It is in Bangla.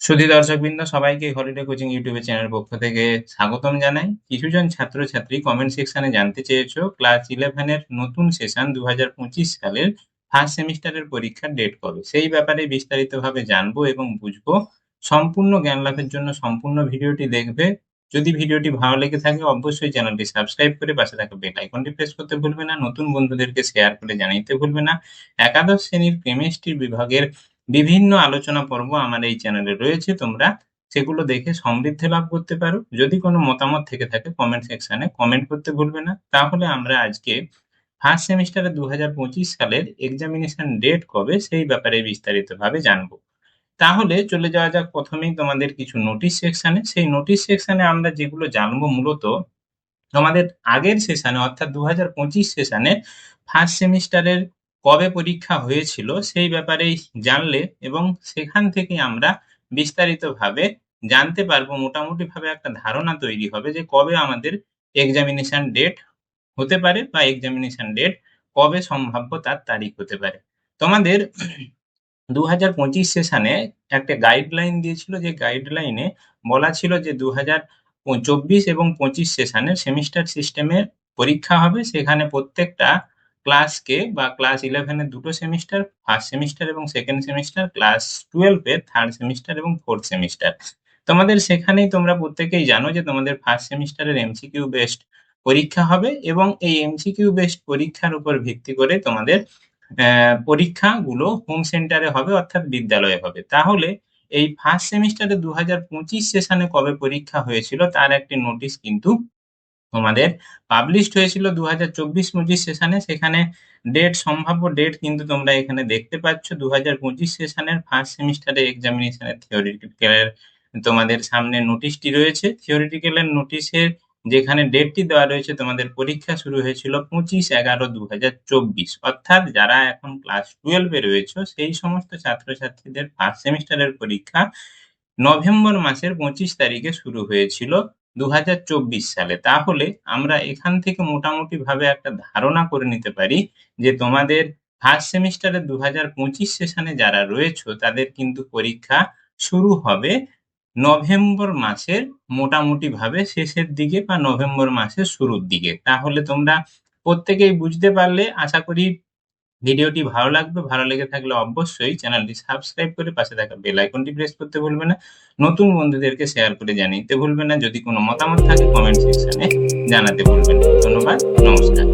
সুধী দর্শকবৃন্দ, সবাইকে হলিডে কোচিং ইউটিউবে চ্যানেলের পক্ষ থেকে স্বাগতম জানাই। কিছুজন ছাত্রছাত্রী কমেন্ট সেকশনে জানতে চেয়েছো ক্লাস ইলেভেনের নতুন সেশন দু হাজার পঁচিশ সালের ফার্স্ট সেমিস্টারের পরীক্ষার ডেট কবে? সেই ব্যাপারে বিস্তারিতভাবে জানব এবং বুঝব। সম্পূর্ণ জ্ঞান লাভের জন্য সম্পূর্ণ ভিডিওটি দেখবে। যদি ভিডিওটি ভালো লেগে থাকে, অবশ্যই চ্যানেলটি সাবস্ক্রাইব করে পাশে থাকা বেল আইকনটি প্রেস করতে ভুলবে না। নতুন বন্ধুদেরকে শেয়ার করে জানাইতে ভুলবে না। একাদশ শ্রেণির কেমিস্ট্রি বিভাগের বিভিন্ন আলোচনা পর্ব আমার এই চ্যানেলে রয়েছে, তোমরা সেগুলো দেখে সমৃদ্ধি লাভ করতে পারো। যদি কোনো মতামত থেকে থাকে কমেন্ট সেকশনে কমেন্ট করতে ভুলবে না। তাহলে আমরা আজকে ফার্স্ট সেমিস্টারে দু হাজার পঁচিশ সালের এক্সামিনেশন ডেট কবে, সেই ব্যাপারে বিস্তারিতভাবে জানব। তাহলে চলে যাওয়া যাক প্রথমেই তোমাদের কিছু নোটিশ সেকশানে সেই নোটিশ সেকশানে আমরা যেগুলো জানব মূলত, তোমাদের আগের সেশানে অর্থাৎ দু হাজার পঁচিশ সেশানে ফার্স্ট সেমিস্টারের কবে পরীক্ষা হয়েছিল সেই ব্যাপারেই জানলে এবং সেখান থেকে আমরা বিস্তারিতভাবে জানতে পারব মোটামুটি ভাবে একটা ধারণা তৈরি হবে যে কবে আমাদের এক্সামিনেশন ডেট হতে পারে বা এক্সামিনেশন ডেট কবে সম্ভাব্য তার তারিখ হতে পারে। তোমাদের দু হাজার পঁচিশ সেশনে একটা গাইডলাইন দিয়েছিল, যে গাইডলাইনে বলা ছিল যে দু হাজার চব্বিশ এবং পঁচিশ সেশনের সেমিস্টার সিস্টেমে পরীক্ষা হবে। সেখানে প্রত্যেকটা ক্লাসকে বা ক্লাস ইলেভেনের দুটো সেমিস্টার ফার্স্ট সেমিস্টার এবং সেকেন্ড সেমিস্টার ক্লাস টুয়েলভের থার্ড সেমিস্টার এবং ফোর্থ সেমিস্টার তোমাদের সেখানেই তোমরা প্রত্যেকেই জানো যে তোমাদের ফার্স্ট সেমিস্টারের এমসিকিউ বেস্ট পরীক্ষা হবে এবং এই এমসিকিউ বেস্ট পরীক্ষার উপর ভিত্তি করে তোমাদের পরীক্ষাগুলো হোম সেন্টারে হবে অর্থাৎ বিদ্যালয়ে হবে। তাহলে এই ফার্স্ট সেমিস্টারে দু হাজার পঁচিশ সেশনে কবে পরীক্ষা হয়েছিল তার একটি নোটিশ কিন্তু তোমাদের। পাবলিশড হয়েছিল দু হাজার চব্বিশ পঁচিশ সেশনে সেখানে ডেট সম্ভাব্য ডেট কিন্তু তোমরা এখানে দেখতে পাচ্ছ। দু হাজার পঁচিশ সেশনের ফার্স্ট সেমিস্টারে এক্সামিনেশনের থিওরিটিক্যালের তোমাদের সামনে নোটিশটি রয়েছে। থিওরিটিক্যালের নোটিশের যেখানে ডেটটি দেওয়া রয়েছে, তোমাদের পরীক্ষা শুরু হয়েছিল পঁচিশ এগারো দু হাজার চব্বিশ। অর্থাৎ যারা এখন ক্লাস টুয়েলভে রয়েছে, সেই সমস্ত ছাত্রছাত্রীদের ফার্স্ট সেমিস্টারের পরীক্ষা নভেম্বর মাসের পঁচিশ তারিখে শুরু হয়েছিল। দু হাজার চব্বিশ সালে। তাহলে আমরা এখান থেকে মোটামুটি ভাবে একটা ধারণা করে নিতে পারি যে তোমাদের ফার্স্ট সেমিস্টারে দু হাজার পঁচিশ সেশনে যারা রয়েছে, তাদের কিন্তু পরীক্ষা শুরু হবে নভেম্বর মাসের মোটামুটি ভাবে শেষের দিকে বা নভেম্বর মাসের শুরুর দিকে। তাহলে তোমরা প্রত্যেকেই বুঝতে পারলে। আশা করি ভিডিওটি ভালো লাগবে, ভালো লেগে থাকলে অবশ্যই চ্যানেলটি সাবস্ক্রাইব করে পাশে থাকা বেল আইকনটি প্রেস করতে ভুলবে না। নতুন বন্ধুদেরকে শেয়ার করে জানিতে ভুলবে না। যদি কোনো মতামত থাকে কমেন্ট সেকশনে জানাতে ভুলবেন ধন্যবাদ, নমস্কার।